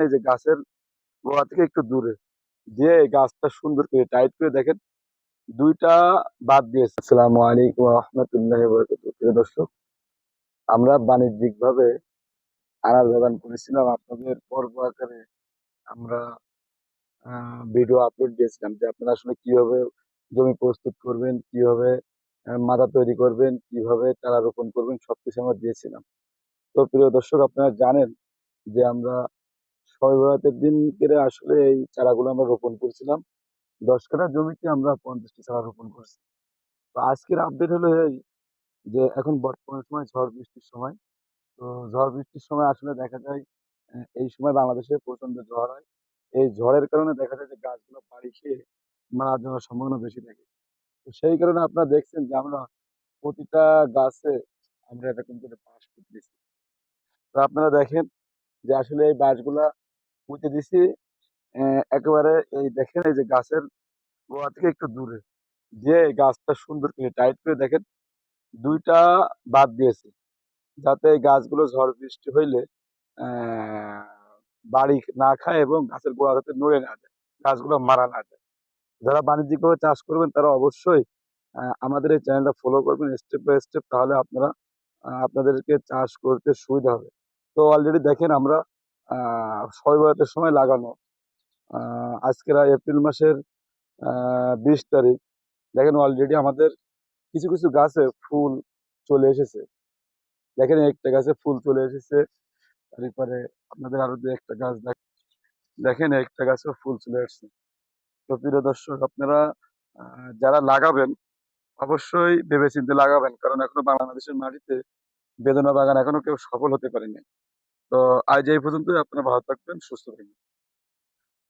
এই যে গাছের গোড়া থেকে একটু দূরে দিয়ে এই গাছটা সুন্দর করে টাইট করে দেখেন। দুইটা বাদ দিয়েছে। আসসালামু আলাইকুম রহমতুল্লাহ প্রিয় দর্শক, আমরা বাণিজ্যিক ভাবে আনার বাগান করেছিলাম। আপনাদের পর্ব আকারে আমরা ভিডিও আপলোড দিয়েছিলাম যে আপনারা আসলে কীভাবে জমি প্রস্তুত করবেন, কীভাবে মাথা তৈরি করবেন, কীভাবে চারা রোপণ করবেন সবকিছু আমরা দিয়েছিলাম। তো প্রিয় দর্শক, আপনারা জানেন যে আমরা শবে বরাতের দিন করে আসলে এই চারাগুলো আমরা রোপণ করছিলাম। দশ কাঠা জমিতে আমরা পঞ্চাশটি চারা রোপণ করছি। তো আজকের আপডেট হলো এই যে এখন বর্তমান সময় ঝড় বৃষ্টির সময়। তো ঝড় বৃষ্টির সময় আসলে দেখা যায় এই সময় বাংলাদেশে প্রচণ্ড ঝড় হয়। এই ঝড়ের কারণে দেখা যায় যে গাছগুলো বাড়ি খেয়ে মারা যাওয়ার সম্ভাবনা বেশি থাকে। তো সেই কারণে আপনারা দেখছেন যে আমরা প্রতিটা গাছে আমরা এরকম করে পুঁতে দিচ্ছি তো আপনারা দেখেন যে আসলে এই বাঁশগুলা পুঁতে দিছি একেবারে এই দেখেন এই যে গাছের গোড়া থেকে একটু দূরে। দিয়ে গাছটা সুন্দর করে টাইট করে দেখেন, দুইটা বাদ দিয়েছে। যাতে এই গাছগুলো ঝড় বৃষ্টি হইলে বাড়ি না খায় এবং গাছের গোড়া যাতে নড়ে না যায়, গাছগুলো মারা না যায়। যারা বাণিজ্যিকভাবে চাষ করবেন, তারা অবশ্যই আমাদের এই চ্যানেলটা ফলো করবেন স্টেপ বাই স্টেপ, তাহলে আপনারা আপনাদেরকে চাষ করতে সুবিধা হবে। তো অলরেডি দেখেন আমরা বরাতের সময় লাগানো। আজকের এপ্রিল মাসের বিশ তারিখ। দেখেন অলরেডি আমাদের কিছু কিছু গাছে ফুল চলে এসেছে। দেখেন একটা গাছে ফুল চলে এসেছে। তারপরে আপনাদের আরও দু একটা গাছ দেখ, দেখেন একটা গাছেও ফুল চলে এসেছে তো প্রিয় দর্শক, আপনারা যারা লাগাবেন, অবশ্যই ভেবেচিন্তে লাগাবেন। কারণ এখনও বাংলাদেশের মাটিতে বেদনা বাগান এখনও কেউ সফল হতে পারেনি। তো আজ এই পর্যন্তই আপনারা ভালো থাকবেন সুস্থ থাকবেন।